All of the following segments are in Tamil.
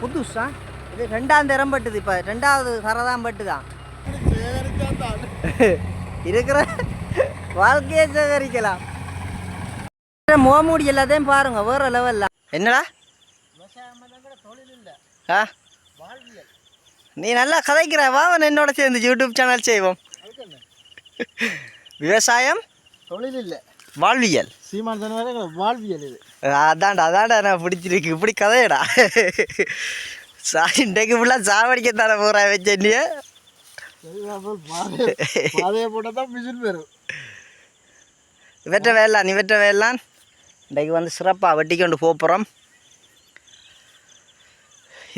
புதுசா? இது ரெண்டாம் தரம் பட்டுது இப்போ. ரெண்டாவது சரதான் பட்டுதான் இருக்கிற வாழ்க்கையை சேகரிக்கலாம். முகமூடி எல்லாத்தையும் பாருங்க வேற லெவல்ல என்னடா? ஆ? நீ நல்லா கதைக்கிற. வா அவன் என்னோட சேர்ந்து யூடியூப் சேனல் செய்வோம். விவசாயம் தொழில் இல்லை. வாழ்வியல். சீமான் வாழ்வியல் இது. அதான்டா அதான்டா நான் பிடிச்சிருக்கு. இப்படி கதையடா. சா இன்றைக்கு ஃபுல்லாக சாவடிக்க தர போகிறா வச்சேன்னிய சரிதாப்பல் பாதையை பாதையை போட்டால் தான் மிஷின் பெறும் வெட்ட வேலான் நீ வெட்ட வேலான் இன்றைக்கு வந்து சிறப்பாக வெட்டி கொண்டு போகிறோம்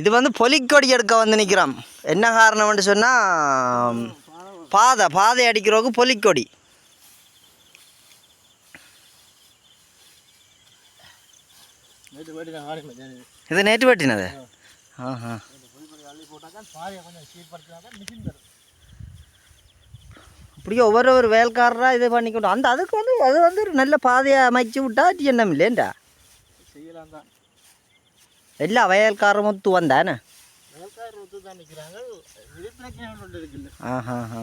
இது வந்து பொலிக்கொடி எடுக்க வந்து நிற்கிறோம் என்ன காரணம்னு சொன்னால் பாதை பாதை அடிக்கிறவங்க பொலிக்கொடி நேற்று போயிட்டு நான் ஆடி மச்சான் இது இது நேற்று வெட்டினது ஆஹா புதுப்படி அள்ளி போட்டாக்கா பாதையை கொஞ்சம் சீர்படுத்தினா தான் மிஷின் பெறும் இப்படியே ஒவ்வொரு ஒரு வேலைக்காரராக இது பண்ணிக்கொண்டு அந்த அதுக்கு வந்து அது வந்து நல்ல பாதையை அமைச்சு விட்டா என்ன இல்லையேண்டா செய்யலாம் தான். எல்லா வயல்காரரும் ஒத்து வந்தானே? ஆஹா ஆ.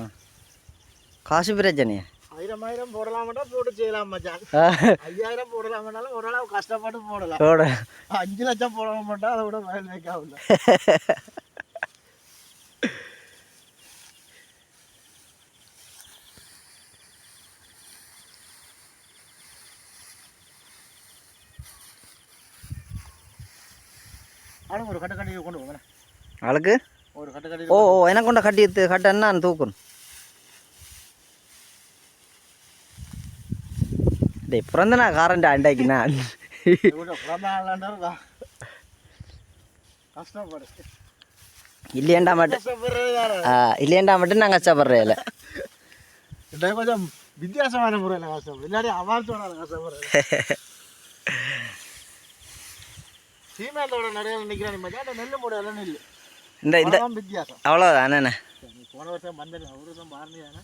காசு பிரச்சனையா? ஆயிரம் ஆயிரம் போடலாமாட்டா? போட்டு செய்யலாம் மச்சான். ஐயாயிரம் போடலாமாட்டாலும் ஓரளவு கஷ்டப்பட்டு போடலாம். போட. அஞ்சு லட்சம் போட மாட்டா அதை விட வைக்காவில்ல ஆளுங்க ஒரு கட்டக்கடி கொண்டு போங்க. ஆளுக்கு? ஒரு கட்டக்கடி ஓ ஓ எனக்கு கொண்ட கட்டி கட்டன்னா நான் தூக்கணும். டேய் பிறந்த நான் காரண்டா அண்டாக்கி நான் பிறந்த நாளாண்டா கஷ்டப்படு. இல்லையண்டா மட்டும். இல்லையண்டா மட்டும் நான் கஷ்டப்படுறேன் இல்லை கொஞ்சம் வித்தியாசமான முறையில் கஷ்டப்படும் இல்லாட்டி அவார்த்தோட கஷ்டப்படுறது. சீமேந்தோட நடையில் நிற்கிறான் மச்சான். நெல் மூடையில நெல் இந்த இந்த வித்தியாசம். அவ்வளோதான் நீ போன வருஷம் வந்தேன் அவரு தான் பாரதியானா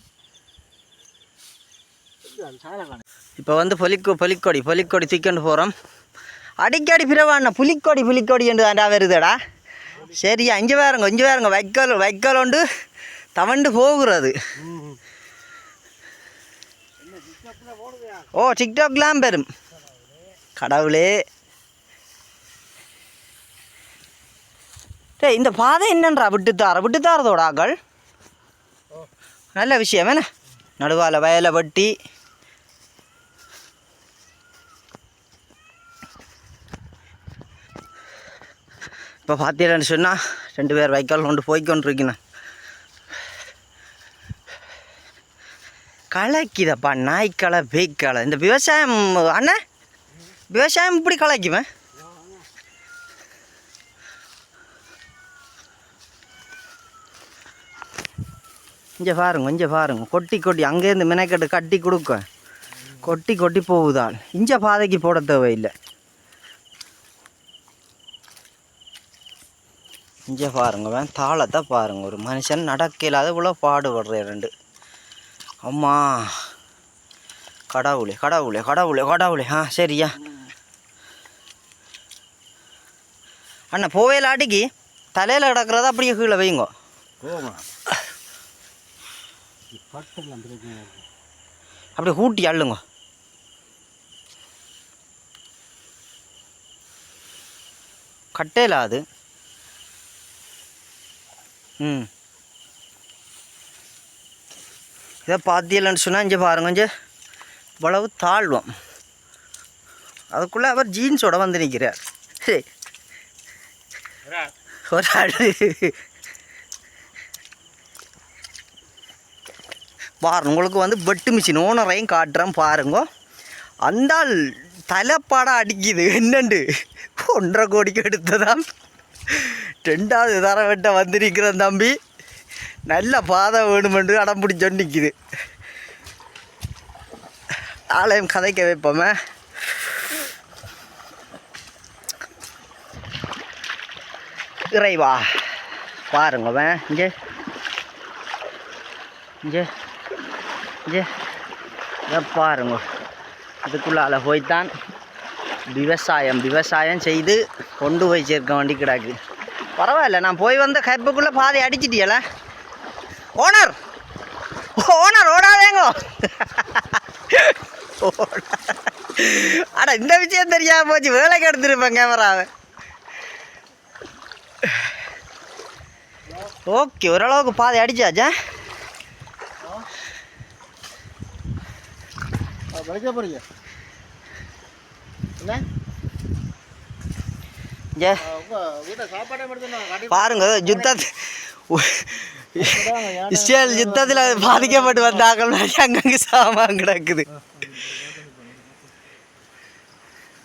சாலை காணு இப்போ வந்து பொலிக்கோ பொலிக்கொடி பொலிக்கொடி தூக்கிண்டு போகிறோம் அடிக்கடி பிறவாண்ணா புலிக்கொடி புலிக்கொடி என்று தாண்டா வருதுடா. சரி அஞ்சு வேறுங்க கொஞ்சம் வேறுங்க வைக்கல் வைக்கல் உண்டு தவண்டு போகிறது. ஓ டிக்டாக்லாம் பெரும் கடவுளே. டே இந்த பாதை என்னன்றா? விட்டுத்தார விட்டுத்தாரதோட ஆக்கள். நல்ல விஷயம் என்ன? நடுவால வயலை வெட்டி இப்போ பார்த்தீங்கன்னு சொன்னால் ரெண்டு பேர் வைக்கால் கொண்டு போய்க்கொண்டிருக்கணும் களைக்குதப்பா நாய்க்களை பேய்க்களை. இந்த விவசாயம் அண்ணே விவசாயம் இப்படி கலக்குவேன் இங்கே பாருங்க இங்கே பாருங்க. கொட்டி கொட்டி அங்கேருந்து மினக்கட்டு கட்டி கொடுக்க கொட்டி கொட்டி போகுதால். இஞ்ச பாதைக்கு போட தேவையில்லை. இங்கே பாருங்க வேன் தாளத்தை பாருங்க ஒரு மனுஷன் நடக்க இல்லாத இவ்வளோ பாடுபடுற ரெண்டு. அம்மா கடவுளே கடவுளே கடவுளே கடவுளே. ஆ சரியா. அண்ணா போவேல அடிக்கி தலையில் கிடக்கிறத அப்படியே கீழே வைங்க. அப்படியே கூட்டி அள்ளுங்க. கட்டையில் அது. ம். இதை பார்த்தீங்கன்னு சொன்னால் இங்கே பாருங்க இங்கே இவ்வளவு தாழ்வம். அதுக்குள்ளே அவர் ஜீன்ஸோட வந்து நிற்கிறார் ஒரு ஆள். பாருங்க உங்களுக்கு வந்து வெட்டு மிஷின் ஓனரையும் காட்டுறேன் பாருங்க. அந்தால் தலைப்பாடாக அடிக்குது. என்னண்டு? ஒன்றரை கோடிக்கு எடுத்ததான் ரெண்டாவது தரவட்ட வந்திருக்கிறேன் தம்பி. நல்ல பாதை வேணுமென்று அடம் பிடிச்சோ நிற்கிது ஆலயம் கதைக்க வைப்போமே. இறைவா பாருங்க இங்கே. இங்கே. இங்கே. இதை பாருங்க. இதுக்குள்ளால் போய்த்தான் விவசாயம் விவசாயம் செய்து கொண்டு போய் சேர்க்க வேண்டி கிடக்கு. பரவாயில்ல நான் போய் வந்த கைப்புக்குள்ளே பாதி அடிச்சிட்டியல. Owner owner ஓடாதேங்கோ. ஓடா. அட இந்த விஷயம் தெரியாம போச்சு. வேலைக்கு எடுத்துருப்பேன் கேமராவை. ஓகே ஓரளவுக்கு பாதி அடிச்சாச்சா? போறீங்க. ஜே பாருங்க யுத்தத்து இஸ்ரேல் யுத்தத்தில் பாதிக்கப்பட்டு வந்தாக்கள் அங்கங்கே சாமான் கிடக்குது.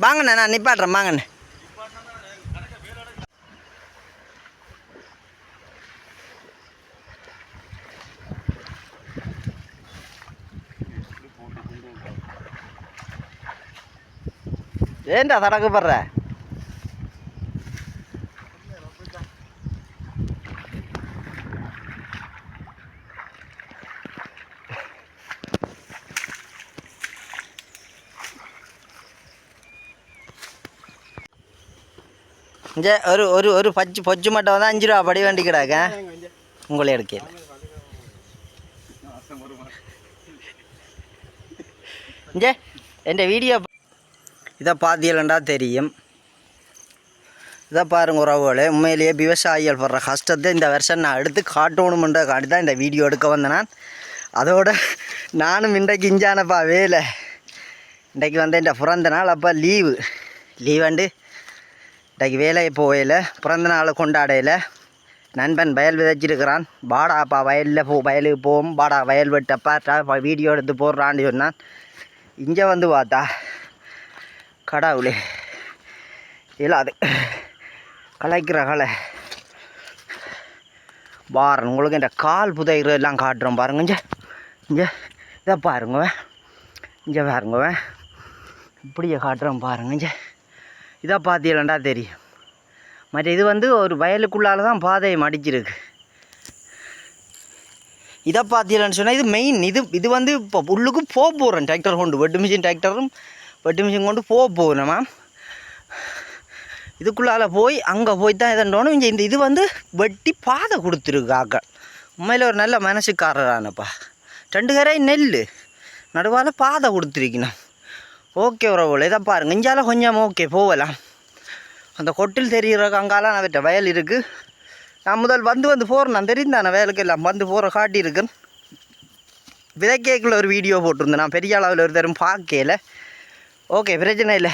வாங்கண்ணே நான் நிப்பாட்டுறேன் வாங்கண்ணே. ஏண்டா தடக்கப்படுற இங்கே ஒரு ஒரு ஒரு பச்சு பொச்சு மட்டும் வந்து அஞ்சு ரூபா படி வண்டி கிடாக்க உங்களை எடுக்கல. இங்கே என் வீடியோ இதை பார்த்தீங்களா தெரியும். இதை பாருங்க உறவுகளே உண்மையிலேயே விவசாயிகள் படுற கஷ்டத்தை இந்த வருஷம் நான் எடுத்து காட்டணுமென்ற காட்டி தான் இந்த வீடியோ எடுக்க வந்தேன். நான் அதோட நானும் இன்றைக்கு இஞ்சானப்பா வேலை. இன்றைக்கு வந்து என் பிறந்த நாள் அப்போ லீவு. லீவாண்டு இன்றைக்கு வேலையை போகையில் பிறந்த நாள் கொண்டாடையில் நண்பன் வயல் விதைச்சிருக்கிறான். பாடாப்பா வயலில் போ வயலுக்கு போவோம். பாடா வயல் வெட்டப்பா வீடியோ எடுத்து போடுறான்னு சொன்னான். இங்கே வந்து பார்த்தா கடவுளே. இல்லாது கலைக்கிற கலை. பாரு உங்களுக்கு இந்த கால் புதைகிற எல்லாம் காட்டுறோம் பாருங்க. இங்கே இங்கே இதை பாருங்க. இங்கே பாருங்க. இப்படியே காட்டுறோம் பாருங்க. இங்கே. இதை பார்த்தீங்களா தெரியும். மற்ற இது வந்து ஒரு வயலுக்குள்ளால தான் பாதையை மடிச்சிருக்கு. இதை பார்த்தீங்களான்னு சொன்னால் இது மெயின் இது இது வந்து இப்போ உள்ளுக்கு போக போகிறேன் டிராக்டர் கொண்டு வெட்டு மிஷின் டிராக்டரும் வெட்டு மிஷின் கொண்டு போக போகிறேன் இதுக்குள்ளால் இதுக்குள்ளால போய் அங்கே போய் தான் எதண்டோனும் இங்கே இந்த இது வந்து வெட்டி பாதை கொடுத்துருக்கு ஆக்கள் உண்மையில் ஒரு நல்ல மனசுக்காரரானப்பா. ரெண்டு கரை நெல் நடுவால் பாதை கொடுத்துருக்கணும். ஓகே உறவுகள் இதை பாருங்கள் இஞ்சால கொஞ்சம் ஓகே போகலாம். அந்த கொட்டில் தெரிகிற அங்கால நான் விட்ட வயல் இருக்குது நான் முதல் வந்து வந்து போகிறேன் நான் தெரிந்தானே வயலுக்கு எல்லாம் வந்து போகிற காட்டியிருக்கேன் விதைக்கேக்கில் ஒரு வீடியோ போட்டிருந்தேன். நான் பெரிய அளவில் ஒரு தரும் பார்க்கல. ஓகே பிரச்சனை இல்லை.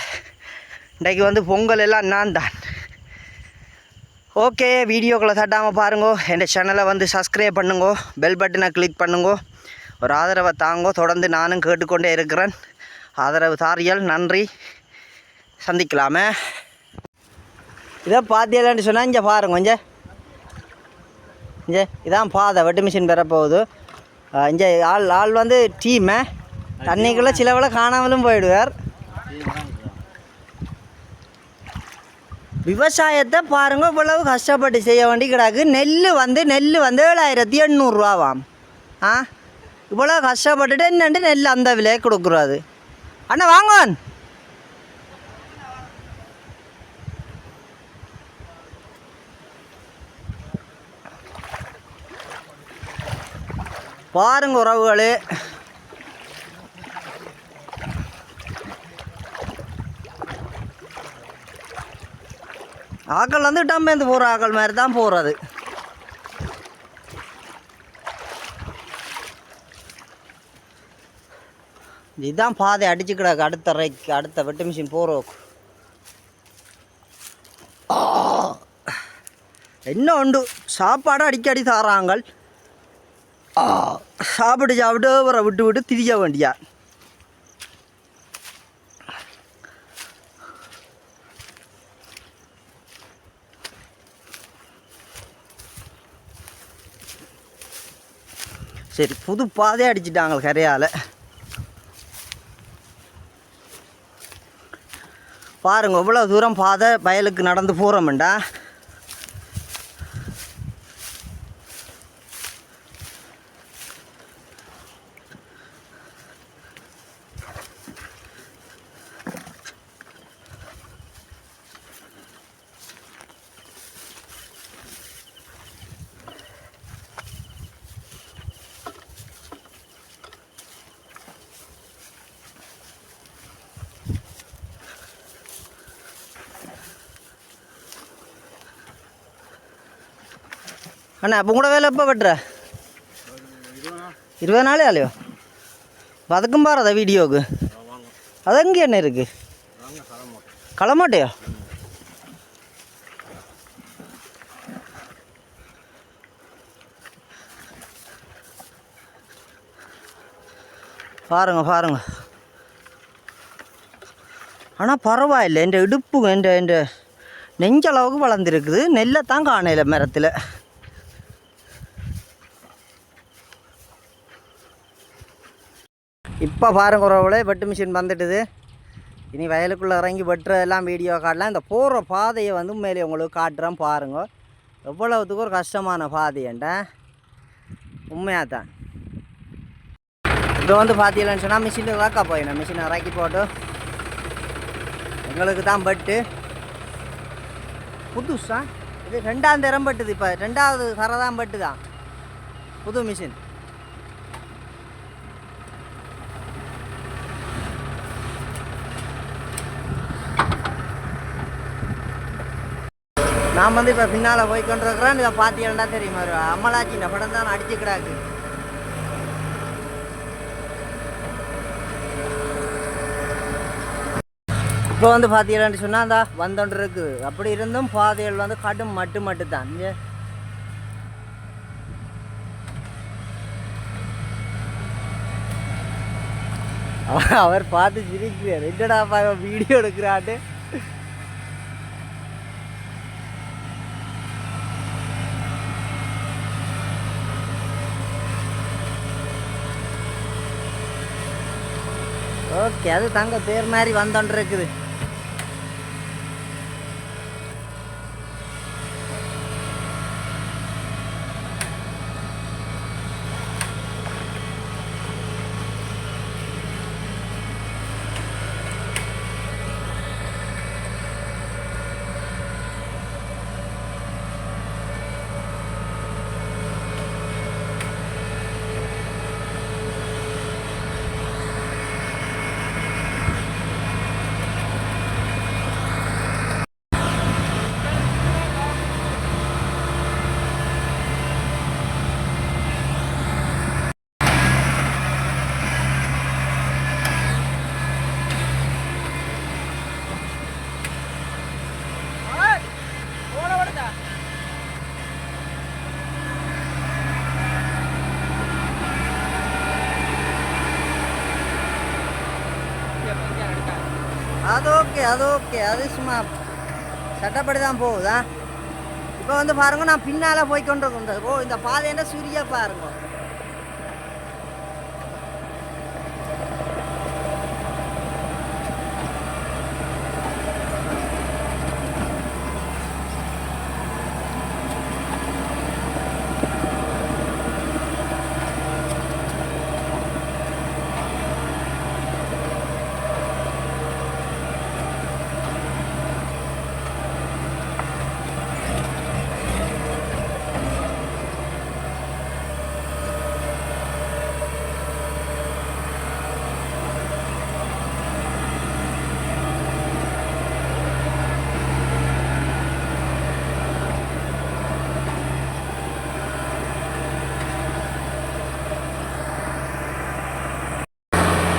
இன்றைக்கு வந்து பொங்கல் எல்லாம் நான் தான். ஓகே வீடியோக்களை தட்டாமல் பாருங்கோ. என் சேனலை வந்து சப்ஸ்கிரைப் பண்ணுங்கோ. பெல் பட்டனை கிளிக் பண்ணுங்கோ. ஒரு ஆதரவை தாங்கோ. தொடர்ந்து நானும் கேட்டுக்கொண்டே இருக்கிறேன். ஆதரவு தாரியல் நன்றி. சந்திக்கலாமே. இதை பார்த்தீங்களான்னு சொன்னால் இங்கே பாருங்க கொஞ்சம் இங்கே இதான் பாதை வெட்டு மிஷின் பெற போகுது. இங்கே ஆள் ஆள் வந்து டீமே தண்ணிக்குள்ளே சிலவில் காணாமலும் போயிடுவார். விவசாயத்தை பாருங்க இவ்வளவு கஷ்டப்பட்டு செய்ய வேண்டி கிடக்கு. நெல் வந்து நெல் வந்து ஏழாயிரத்தி எண்ணூறுரூவாவாம் ஆ இவ்வளோ கஷ்டப்பட்டுட்டு என்னென்று நெல் அந்த விலையை கொடுக்குறாது அண்ணா வாங்கன் பாருங்க உறவுகளே. ஆக்கள் வந்து டம்பேந்து போகிற ஆக்கள் மாதிரி தான் போகிறது இதுதான் பாதை அடிச்சு கிடக்கு. அடுத்த ரைக்கு அடுத்த வெட்டு மிஷின் போகிறோம் என்ன உண்டு? சாப்பாடு அடிக்கடி தாராங்கள். சாப்பிட்டு சாப்பிட்டு அவரை விட்டு விட்டு திரிய வேண்டியா? சரி புது பாதையை அடிச்சிட்டாங்க கரையால். பாருங்கள் இவ்வளோ தூரம் பாதை வயலுக்கு நடந்து போகிறோம்டா அண்ணா அப்போ கூட வேலை எப்போ வெட்டுற? இருபது நாளே ஆலையோ வதக்கும் அதுக்கும் பாருதா வீடியோவுக்கு. அது எங்கே என்ன இருக்கு? களமாட்டையா? பாருங்க பாருங்க. ஆனால் பரவாயில்லை. என் இடுப்பு என் என் நெஞ்சளவுக்கு வளர்ந்துருக்குது. நெல்லை தான் காணையில மரத்தில். இப்போ பாருங்க உறவுகளே வெட்டு மிஷின் வந்துட்டுது. இனி வயலுக்குள்ளே இறங்கி வெட்டுறதெல்லாம் வீடியோ காட்டலாம். இந்த போகிற பாதையை வந்து உண்மையிலே உங்களுக்கு காட்டுறேன் பாருங்க. எவ்வளவுத்துக்கு ஒரு கஷ்டமான பாதையண்டா உண்மையாக தான் இப்போ வந்து பார்த்தீங்கன்னு சொன்னால் மிஷின் இறக்கா போயிடும் மிஷினை இறக்கி போட்டு எங்களுக்கு தான் பட்டு புதுசா? இது ரெண்டாம் தரம் பட்டுது இப்போ. ரெண்டாவது தர தான் பட்டு தான் புது மிஷின். நான் வந்து இப்போ பின்னால் போய் கொண்டிருக்கிறேன். இதை பார்த்தீங்கன்னா தெரியுமா அம்மலாச்சி இந்த படம் தான் அடிச்சுக்கிறாக்கு இப்போ வந்து பார்த்தீங்கன்னு சொன்னால் அந்த வந்தோன்று இருக்குது அப்படி இருந்தும் பாதைகள் வந்து கடும் மட்டு மட்டு தான் அவர் பார்த்து சிரிக்கிறார். என்னடாப்பா வீடியோ எடுக்கிறாட்டு அது தங்க பேர் மாதிரி வந்தோன்று இருக்குது அது ஓகே அது ஓகே. அது சும்மா சட்டப்படி தான் போகுதா? இப்போ வந்து பாருங்க நான் பின்னால் போய் கொண்டு இருக்கேன். ஓ இந்த பாதையில சூரிய பாருங்க.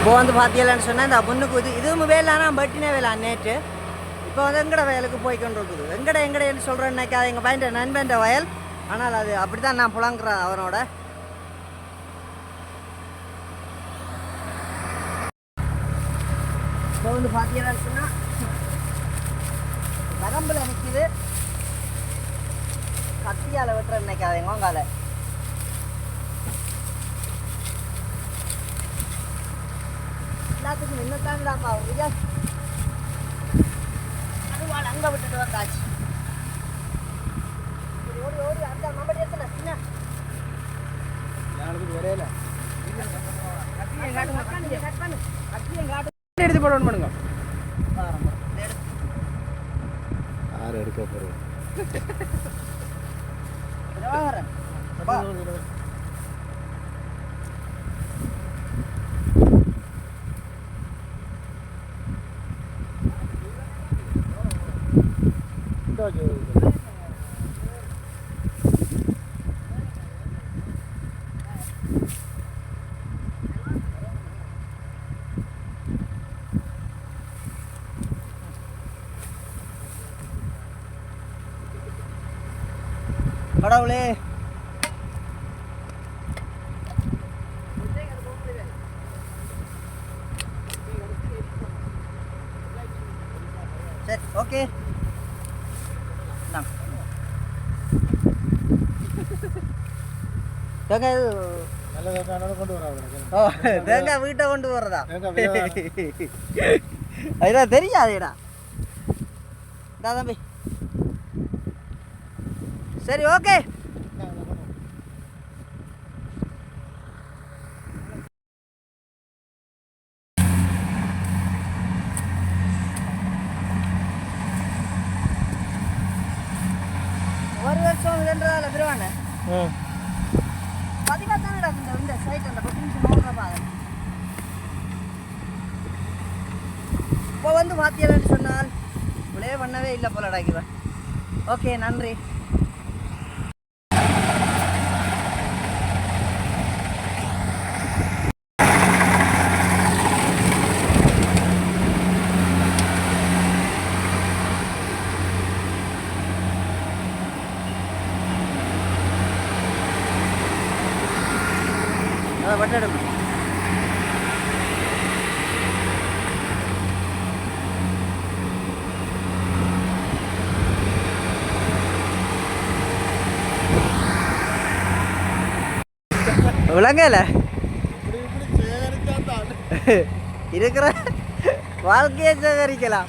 இப்போ வந்து பார்த்தீங்களான்னு சொன்னால் இந்த முன்னுக்கு இது இதுவும் வேலைனா பட்டினே வேலை நேற்று இப்போ வந்து எங்கட வயலுக்கு போய் கொண்டு இருக்குது எங்கட எங்கடன்னு சொல்கிறேன்னாக்கா அது எங்கள் பையன் நண்பன் வயல். ஆனால் அது அப்படி தான் நான் புலங்குறேன் அவனோட. இப்போ வந்து பார்த்தீங்கன்னு சொன்னால் வரம்பில் நிற்கிது கத்தியால் வெட்டுற நினைக்காதீங்க வாங்கால எல்லாத்துக்கும் நின்றுத்தான்டாப்பா விஜய் அதுவாள் அங்கே விட்டுட்டு வந்தாச்சு. ஓடி ஓடி அந்த மம்படி எத்தனை என்ன எடுத்து போட பண்ணுங்க யார் எடுக்க போகிறோம் கடவுளே சரி ஓகே. தேங்காய் கொண்டு ஓ தேங்காய் வீட்டை கொண்டு போகிறதா அதுதான் தெரியாதேடா தம்பி. சரி ஓகே. ஒரு வருஷம் ரெண்டதால பிரிவான பதிவாக தானே இந்த இந்த சைட் அந்த பத்து நிமிஷம் நோக்கிறப்பா இப்போ வந்து பார்த்தீங்கன்னு சொன்னால் இவ்வளே பண்ணவே இல்லை போலடா இவன். ஓகே நன்றி. அதை வட்டெடுக்கும் விளங்கல இருக்கிற வாழ்க்கையை சேகரிக்கலாம்.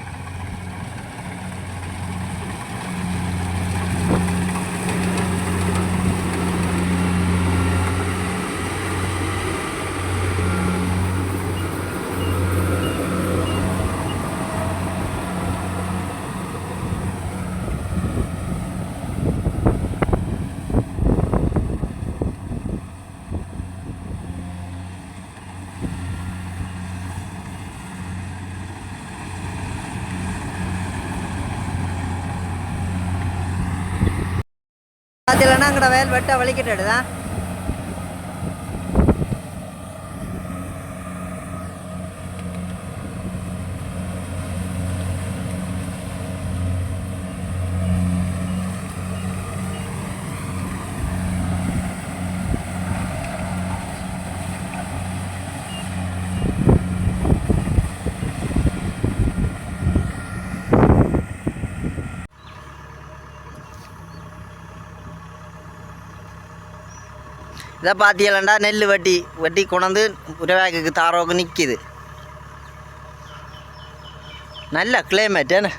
பார்த்தீங்கன்னா அங்கட வயல் வெட்ட வலிக்கிட்டுதான் இதை பார்த்தீங்களா நெல் வெட்டி வெட்டி கொண்டாந்து உரவாக்கு தாரோக்கு நிற்கிது நல்ல கிளைமேட் என்ன